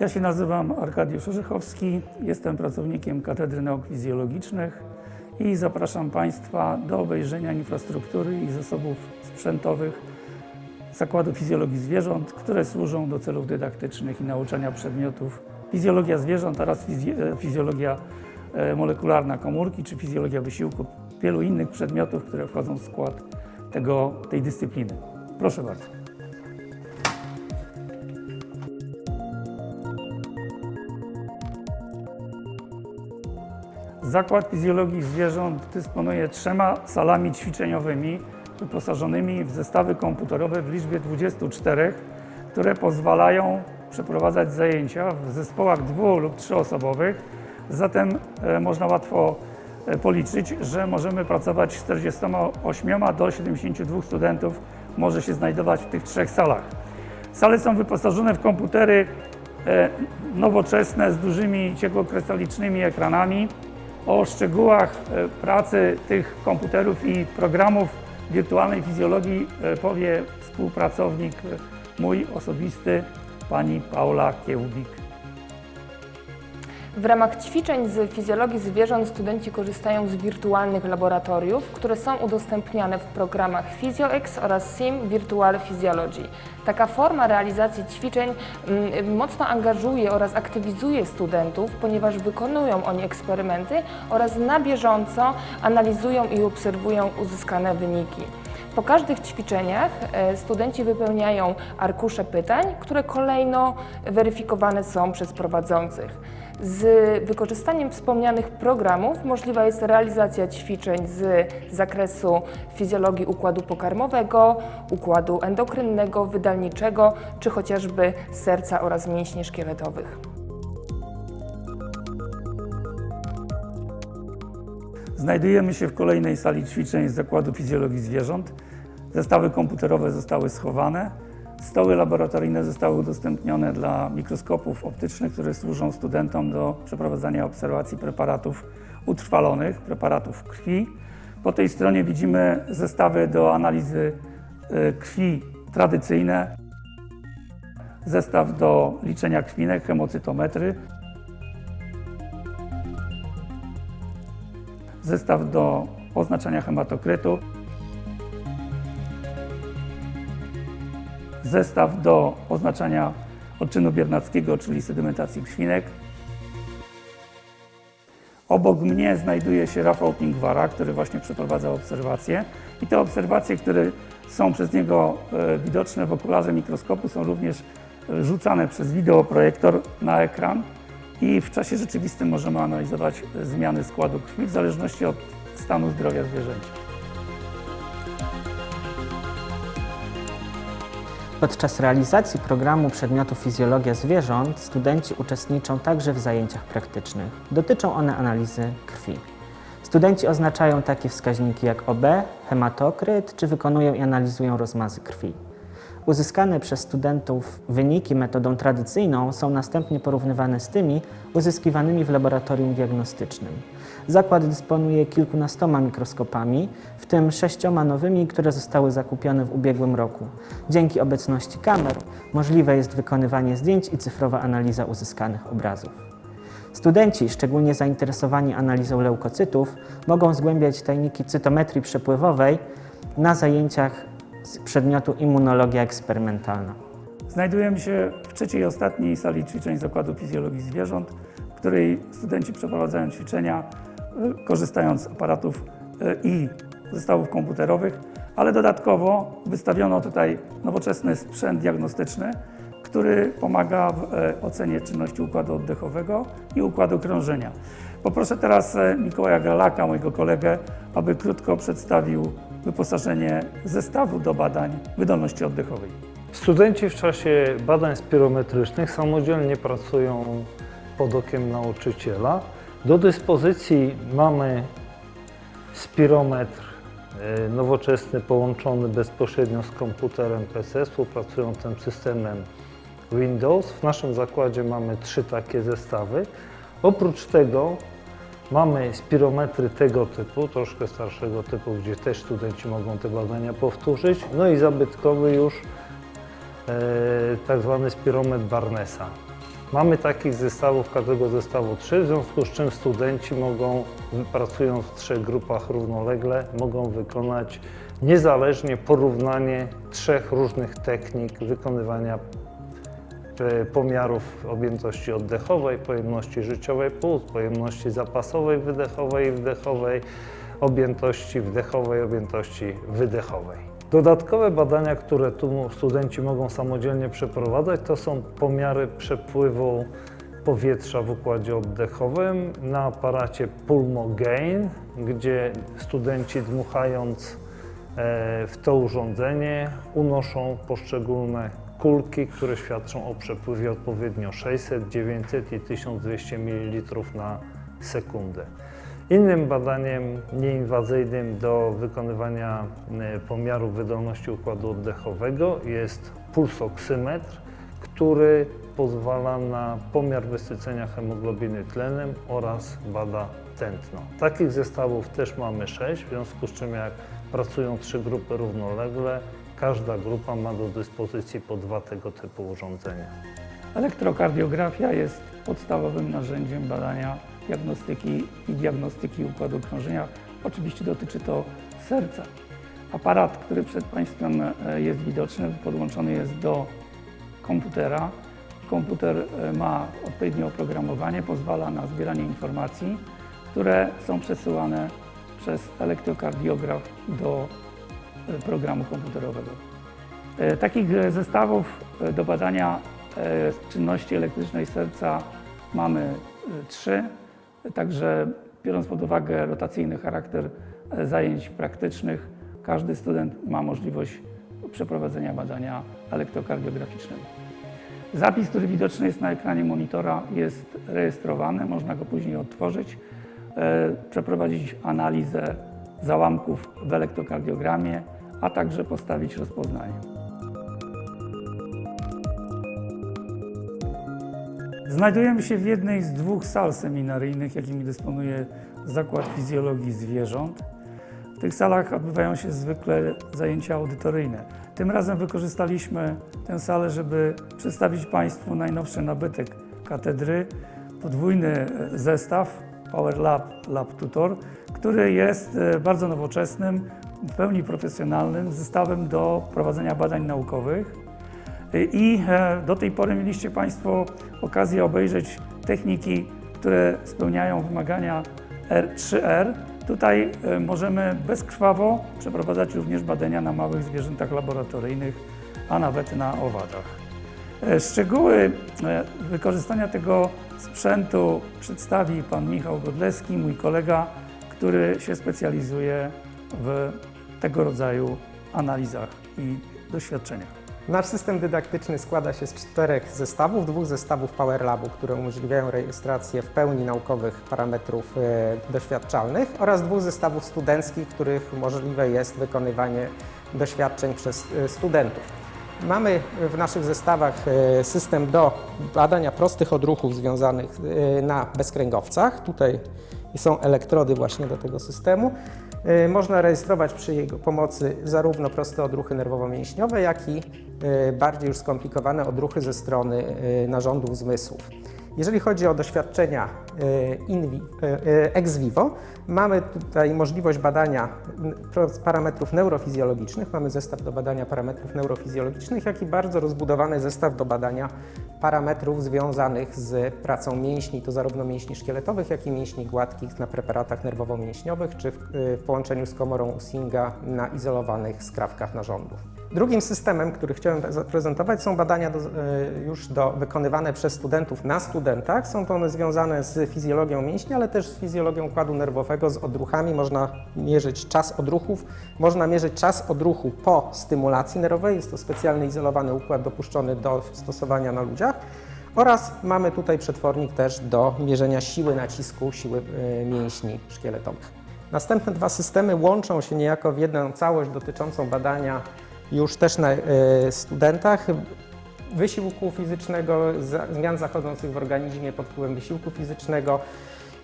Ja się nazywam Arkadiusz Orzechowski, jestem pracownikiem Katedry Nauk Fizjologicznych i zapraszam Państwa do obejrzenia infrastruktury i zasobów sprzętowych Zakładu Fizjologii Zwierząt, które służą do celów dydaktycznych i nauczania przedmiotów fizjologia zwierząt oraz e, fizjologia e, molekularna komórki czy fizjologia wysiłku, wielu innych przedmiotów, które wchodzą w skład tego, tej dyscypliny. Proszę bardzo. Zakład Fizjologii Zwierząt dysponuje trzema salami ćwiczeniowymi wyposażonymi w zestawy komputerowe w liczbie 24, które pozwalają przeprowadzać zajęcia w zespołach dwu lub trzyosobowych. Zatem e, można łatwo e, policzyć, że możemy pracować z 48 do 72 studentów może się znajdować w tych trzech salach. Sale są wyposażone w komputery e, nowoczesne z dużymi ciekłokrystalicznymi ekranami. O szczegółach e, pracy tych komputerów i programów wirtualnej fizjologii e, powie współpracownik e, mój osobisty, pani Paula Kiełbik. W ramach ćwiczeń z fizjologii zwierząt studenci korzystają z wirtualnych laboratoriów, które są udostępniane w programach PhysioX oraz Sim Virtual Physiology. Taka forma realizacji ćwiczeń mm, mocno angażuje oraz aktywizuje studentów, ponieważ wykonują oni eksperymenty oraz na bieżąco analizują i obserwują uzyskane wyniki. Po każdych ćwiczeniach e, studenci wypełniają arkusze pytań, które kolejno weryfikowane są przez prowadzących. Z wykorzystaniem wspomnianych programów możliwa jest realizacja ćwiczeń z zakresu fizjologii układu pokarmowego, układu endokrynnego, wydalniczego czy chociażby serca oraz mięśni szkieletowych. Znajdujemy się w kolejnej sali ćwiczeń z Zakładu Fizjologii Zwierząt. Zestawy komputerowe zostały schowane. Stoły laboratoryjne zostały udostępnione dla mikroskopów optycznych, które służą studentom do przeprowadzania obserwacji preparatów utrwalonych, preparatów krwi. Po tej stronie widzimy zestawy do analizy e, krwi tradycyjne, zestaw do liczenia krwinek, hemocytometry, zestaw do oznaczania hematokrytu, zestaw do oznaczania odczynu biernackiego, czyli sedymentacji krwinek. Obok mnie znajduje się Rafał Pingwara, który właśnie przeprowadza obserwacje. I te obserwacje, które są przez niego e, widoczne w okularze mikroskopu, są również e, rzucane przez wideoprojektor na ekran i w czasie rzeczywistym możemy analizować e, zmiany składu krwi w zależności od stanu zdrowia zwierzęcia. Podczas realizacji programu przedmiotu Fizjologia zwierząt studenci uczestniczą także w zajęciach praktycznych. Dotyczą one analizy krwi. Studenci oznaczają takie wskaźniki jak OB, hematokryt, czy wykonują i analizują rozmazy krwi. Uzyskane przez studentów wyniki metodą tradycyjną są następnie porównywane z tymi uzyskiwanymi w laboratorium diagnostycznym. Zakład dysponuje kilkunastoma mikroskopami, w tym sześcioma nowymi, które zostały zakupione w ubiegłym roku. Dzięki obecności kamer możliwe jest wykonywanie zdjęć i cyfrowa analiza uzyskanych obrazów. Studenci, szczególnie zainteresowani analizą leukocytów, mogą zgłębiać tajniki cytometrii przepływowej na zajęciach z przedmiotu immunologia eksperymentalna. Znajdujemy się w trzeciej i ostatniej sali ćwiczeń Zakładu Fizjologii Zwierząt, w której studenci przeprowadzają ćwiczenia y, korzystając z aparatów y, i zestawów komputerowych, ale dodatkowo wystawiono tutaj nowoczesny sprzęt diagnostyczny, który pomaga w e, ocenie czynności układu oddechowego i układu krążenia. Poproszę teraz e, Mikołaja Gralaka, mojego kolegę, aby krótko przedstawił wyposażenie zestawu do badań wydolności oddechowej. Studenci w czasie badań spirometrycznych samodzielnie pracują pod okiem nauczyciela. Do dyspozycji mamy spirometr e, nowoczesny połączony bezpośrednio z komputerem PC, współpracującym systemem Windows. W naszym zakładzie mamy trzy takie zestawy. Oprócz tego mamy spirometry tego typu, troszkę starszego typu, gdzie też studenci mogą te badania powtórzyć. No i zabytkowy już e, tak zwany spirometr Barnesa. Mamy takich zestawów, każdego zestawu trzy, w związku z czym studenci mogą, pracując w trzech grupach równolegle, mogą wykonać niezależnie porównanie trzech różnych technik wykonywania pomiarów objętości oddechowej, pojemności życiowej płuc, pojemności zapasowej, wydechowej i wdechowej, objętości wdechowej, objętości wydechowej. Dodatkowe badania, które tu studenci mogą samodzielnie przeprowadzać, to są pomiary przepływu powietrza w układzie oddechowym na aparacie Pulmogain, gdzie studenci dmuchając e, w to urządzenie unoszą poszczególne kulki, które świadczą o przepływie odpowiednio 600, 900 i 1200 ml na sekundę. Innym badaniem nieinwazyjnym do wykonywania e, pomiaru wydolności układu oddechowego jest pulsoksymetr, który pozwala na pomiar wysycenia hemoglobiny tlenem oraz bada tętno. Takich zestawów też mamy sześć, w związku z czym jak pracują trzy grupy równolegle, każda grupa ma do dyspozycji po dwa tego typu urządzenia. Elektrokardiografia jest podstawowym narzędziem badania diagnostyki i diagnostyki układu krążenia. Oczywiście dotyczy to serca. Aparat, który przed Państwem e, jest widoczny, podłączony jest do komputera. Komputer e, ma odpowiednie oprogramowanie, pozwala na zbieranie informacji, które są przesyłane przez elektrokardiograf do programu komputerowego. E, Takich e, zestawów e, do badania e, czynności elektrycznej serca mamy e, trzy, także biorąc pod uwagę rotacyjny charakter e, zajęć praktycznych, każdy student ma możliwość przeprowadzenia badania elektrokardiograficznego. Zapis, który widoczny jest na ekranie monitora, jest rejestrowany, można go później odtworzyć, e, przeprowadzić analizę załamków w elektrokardiogramie, a także postawić rozpoznanie. Znajdujemy się w jednej z dwóch sal seminaryjnych, jakimi dysponuje Zakład Fizjologii Zwierząt. W tych salach odbywają się zwykle zajęcia audytoryjne. Tym razem wykorzystaliśmy tę salę, żeby przedstawić Państwu najnowszy nabytek katedry, podwójny e, zestaw Power Lab Lab Tutor, który jest e, bardzo nowoczesnym, w pełni profesjonalnym zestawem do prowadzenia badań naukowych. I e, do tej pory mieliście Państwo okazję obejrzeć techniki, które spełniają wymagania R3R. Tutaj e, możemy bezkrwawo przeprowadzać również badania na małych zwierzętach laboratoryjnych, a nawet na owadach. E, Szczegóły e, wykorzystania tego sprzętu przedstawi Pan Michał Godleski, mój kolega, który się specjalizuje w tego rodzaju analizach i doświadczeniach. Nasz system dydaktyczny składa się z czterech zestawów, dwóch zestawów Power Labu, które umożliwiają rejestrację w pełni naukowych parametrów e, doświadczalnych oraz dwóch zestawów studenckich, których możliwe jest wykonywanie doświadczeń przez e, studentów. Mamy w naszych zestawach e, system do badania prostych odruchów związanych na bezkręgowcach. Tutaj są elektrody właśnie do tego systemu. E, Można rejestrować przy jego pomocy zarówno proste odruchy nerwowo-mięśniowe, jak i e, bardziej już skomplikowane odruchy ze strony e, narządów zmysłów. Jeżeli chodzi o doświadczenia in vi, e, e, ex vivo, mamy tutaj możliwość badania parametrów neurofizjologicznych. Mamy zestaw do badania parametrów neurofizjologicznych, jak i bardzo rozbudowany zestaw do badania parametrów związanych z pracą mięśni, to zarówno mięśni szkieletowych, jak i mięśni gładkich na preparatach nerwowo-mięśniowych, czy w, e, połączeniu z komorą Usinga na izolowanych skrawkach narządów. Drugim systemem, który chciałem zaprezentować, są badania do, e, już do, wykonywane przez studentów na studentach. Są to one związane z fizjologią mięśni, ale też z fizjologią układu nerwowego, z odruchami. Można mierzyć czas odruchów, można mierzyć czas odruchu po stymulacji nerwowej. Jest to specjalny izolowany układ dopuszczony do stosowania na ludziach. Oraz mamy tutaj przetwornik też do mierzenia siły nacisku, siły e, mięśni szkieletowych. Następne dwa systemy łączą się niejako w jedną całość dotyczącą badania już też na e, studentach wysiłku fizycznego, zmian zachodzących w organizmie pod wpływem wysiłku fizycznego.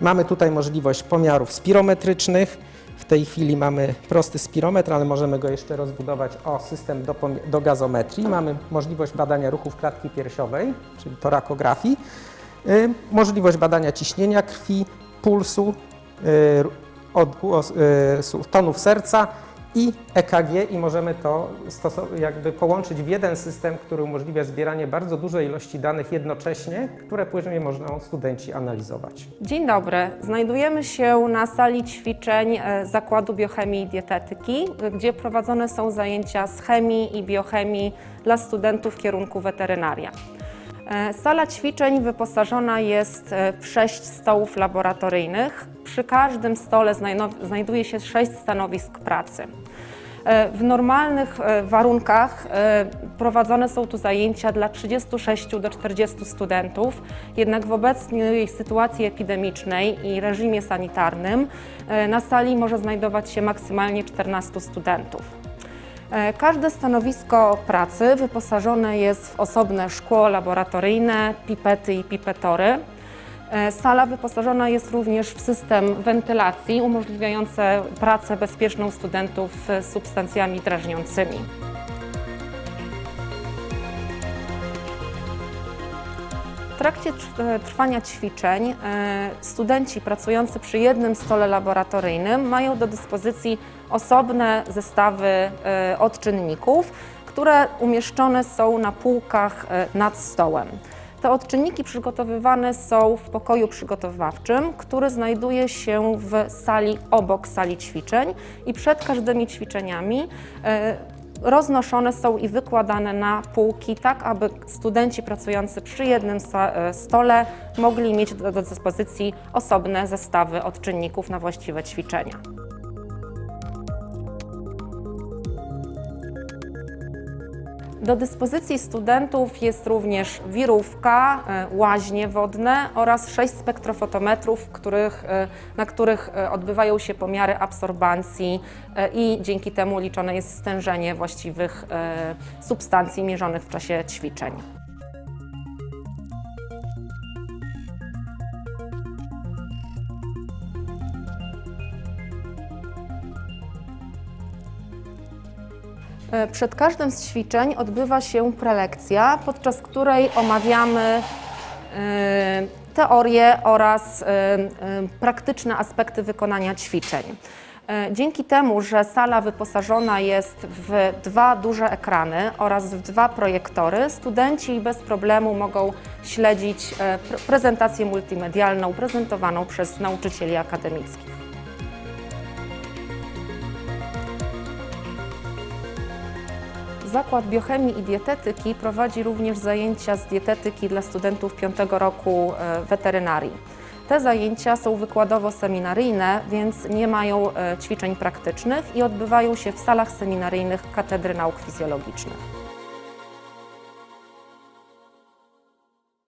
Mamy tutaj możliwość pomiarów spirometrycznych, W tej chwili mamy prosty spirometr, ale możemy go jeszcze rozbudować o system do, do gazometrii. Mamy możliwość badania ruchów klatki piersiowej, czyli torakografii, y, możliwość badania ciśnienia krwi, pulsu, y, odgłos, y, tonów serca i EKG i możemy to jakby połączyć w jeden system, który umożliwia zbieranie bardzo dużej ilości danych jednocześnie, które później można studenci analizować. Dzień dobry. Znajdujemy się na sali ćwiczeń e, Zakładu Biochemii i Dietetyki, gdzie prowadzone są zajęcia z chemii i biochemii dla studentów kierunku weterynaria. E, Sala ćwiczeń wyposażona jest e, w sześć stołów laboratoryjnych. Przy każdym stole znajduje się sześć stanowisk pracy. E, W normalnych warunkach prowadzone są tu zajęcia dla 36 do 40 studentów, jednak w obecnej sytuacji epidemicznej i reżimie sanitarnym na sali może znajdować się maksymalnie 14 studentów. E, Każde stanowisko pracy wyposażone jest w osobne szkło laboratoryjne, pipety i pipetory. E, Sala wyposażona jest również w system wentylacji umożliwiające pracę bezpieczną studentów z substancjami drażniącymi. Trakcie e, trwania ćwiczeń e, studenci pracujący przy jednym stole laboratoryjnym mają do dyspozycji osobne zestawy e, odczynników, które umieszczone są na półkach nad stołem. Te odczynniki przygotowywane są w pokoju przygotowawczym, który znajduje się w sali obok sali ćwiczeń i przed każdymi ćwiczeniami roznoszone są i wykładane na półki, tak aby studenci pracujący przy jednym e, stole mogli mieć do dyspozycji osobne zestawy odczynników na właściwe ćwiczenia. Do dyspozycji studentów jest również wirówka, e, łaźnie wodne oraz sześć spektrofotometrów, których, e, na których e, odbywają się pomiary absorbancji i dzięki temu liczone jest stężenie właściwych substancji mierzonych w czasie ćwiczeń. Przed każdym z ćwiczeń odbywa się prelekcja, podczas której omawiamy e, teorię oraz e, e, praktyczne aspekty wykonania ćwiczeń. E, Dzięki temu, że sala wyposażona jest w dwa duże ekrany oraz w dwa projektory, studenci bez problemu mogą śledzić e, pre- prezentację multimedialną prezentowaną przez nauczycieli akademickich. Zakład Biochemii i Dietetyki prowadzi również zajęcia z dietetyki dla studentów piątego roku e, weterynarii. Te zajęcia są wykładowo-seminaryjne, więc nie mają e, ćwiczeń praktycznych i odbywają się w salach seminaryjnych Katedry Nauk Fizjologicznych.